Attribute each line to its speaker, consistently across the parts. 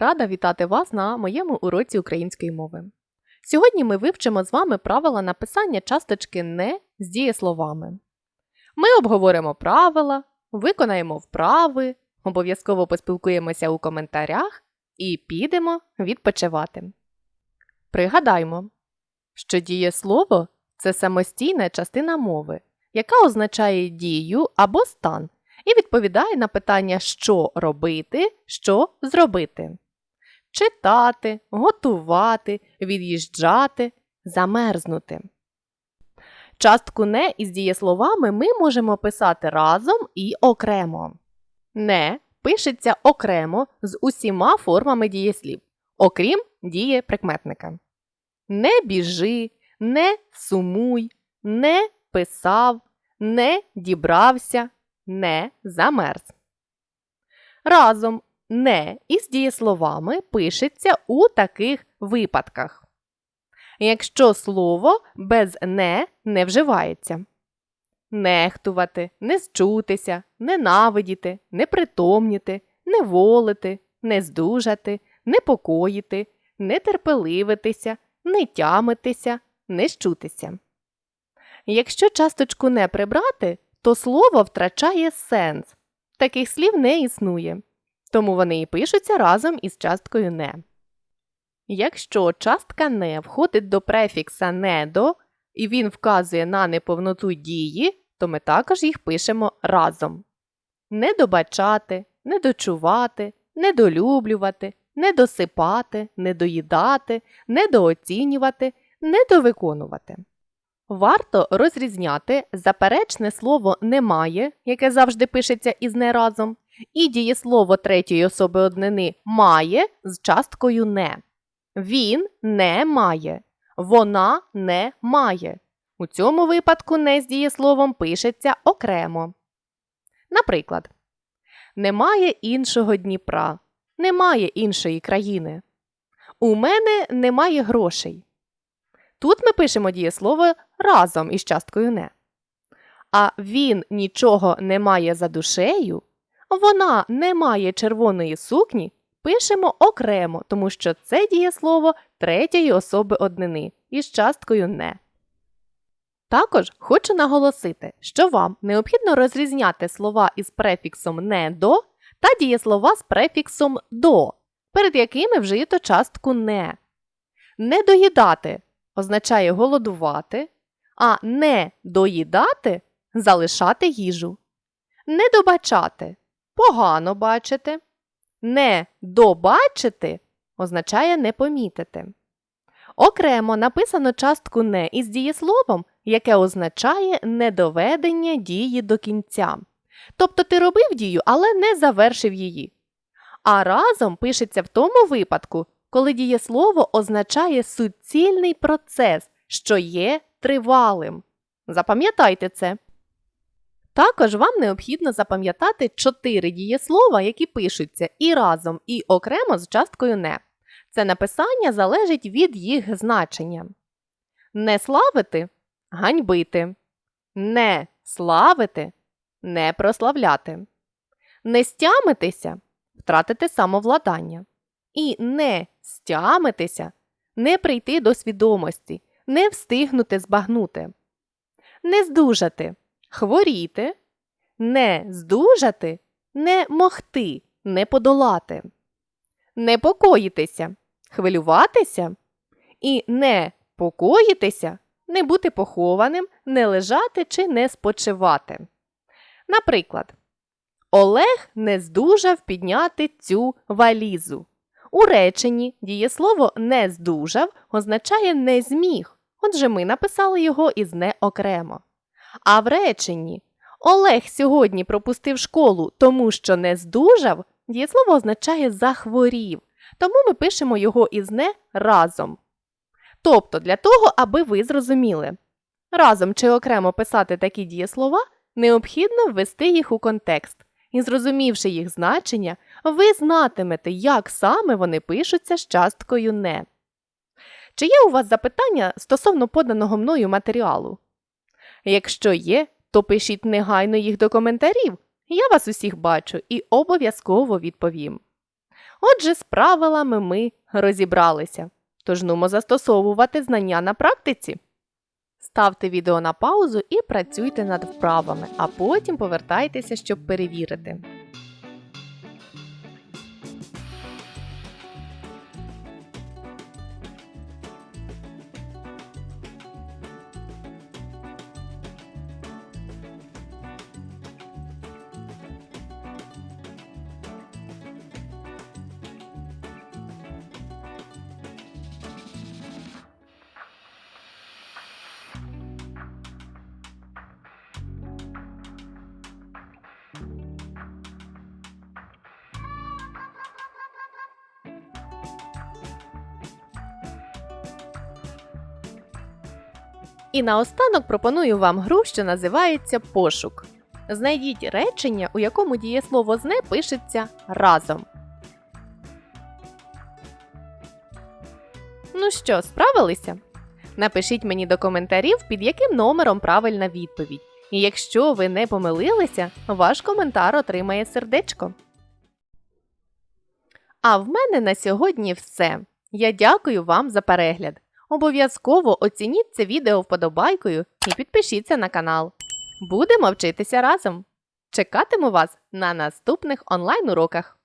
Speaker 1: Рада вітати вас на моєму уроці української мови. Сьогодні ми вивчимо з вами правила написання часточки не з дієсловами. Ми обговоримо правила, виконаємо вправи, обов'язково поспілкуємося у коментарях і підемо відпочивати. Пригадаймо, що дієслово це самостійна частина мови, яка означає дію або стан і відповідає на питання, що робити, що зробити. Читати, готувати, від'їжджати, замерзнути. Частку не із дієсловами ми можемо писати разом і окремо. Не пишеться окремо з усіма формами дієслів, окрім дієприкметника. Не біжи, не сумуй, не писав, не дібрався, не замерз. Разом не із дієсловами пишеться у таких випадках. Якщо слово без не не вживається. Нехтувати, не зчутися, ненавидіти, непритомніти, неволити, не здужати, непокоїти, нетерпеливитися, не тямитися, не щутися. Якщо часточку не прибрати, то слово втрачає сенс. Таких слів не існує, тому вони і пишуться разом із часткою не. Якщо частка не входить до префікса недо і він вказує на неповноту дії, то ми також їх пишемо разом. Недобачати, недочувати, недолюблювати, недосипати, недоїдати, недооцінювати, недовиконувати. Варто розрізняти заперечне слово немає, яке завжди пишеться із не разом, і дієслово третьої особи однини має з часткою не. Він не має, вона не має. У цьому випадку не з дієсловом пишеться окремо. Наприклад, немає іншого Дніпра, немає іншої країни. У мене немає грошей. Тут ми пишемо дієслово разом із часткою не. А він нічого не має за душею, вона не має червоної сукні, пишемо окремо, тому що це дієслово третьої особи однини із часткою не. Також хочу наголосити, що вам необхідно розрізняти слова із префіксом не до та дієслова з префіксом до, перед якими вжито частку не. Не доїдати означає голодувати, а не доїдати залишати їжу. Не добачати погано бачити. Не добачити означає не помітити. Окремо написано частку не із дієсловом, яке означає недоведення дії до кінця. Тобто ти робив дію, але не завершив її. А разом пишеться в тому випадку, коли дієслово означає суцільний процес, що є тривалим. Запам'ятайте це. Також вам необхідно запам'ятати чотири дієслова, які пишуться і разом, і окремо з часткою не. Це написання залежить від їх значення. Не славити ганьбити. Не славити не прославляти. Не стямитися втратити самовладання. І не стямитися не прийти до свідомості, не встигнути збагнути. Не здужати хворіти, не здужати, не могти, не подолати, непокоїтися, хвилюватися і не покоїтися, не бути похованим, не лежати чи не спочивати. Наприклад, Олег не здужав підняти цю валізу. У реченні дієслово не здужав означає не зміг, отже ми написали його із не окремо. А в реченні Олег сьогодні пропустив школу, тому що не здужав, дієслово означає захворів, тому ми пишемо його із не разом. Тобто, для того, аби ви зрозуміли, разом чи окремо писати такі дієслова, необхідно ввести їх у контекст. І, зрозумівши їх значення, ви знатимете, як саме вони пишуться з часткою не. Чи є у вас запитання стосовно поданого мною матеріалу? Якщо є, то пишіть негайно їх до коментарів. Я вас усіх бачу і обов'язково відповім. Отже, з правилами ми розібралися. Тож нумо застосовувати знання на практиці. Ставте відео на паузу і працюйте над вправами, а потім повертайтеся, щоб перевірити. І наостанок пропоную вам гру, що називається пошук. Знайдіть речення, у якому дієслово зне пишеться разом. Ну що, справилися? Напишіть мені до коментарів, під яким номером правильна відповідь. І якщо ви не помилилися, ваш коментар отримає сердечко. А в мене на сьогодні все. Я дякую вам за перегляд. Обов'язково оцініть це відео вподобайкою і підпишіться на канал. Будемо вчитися разом. Чекатиму вас на наступних онлайн уроках.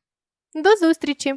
Speaker 1: До зустрічі!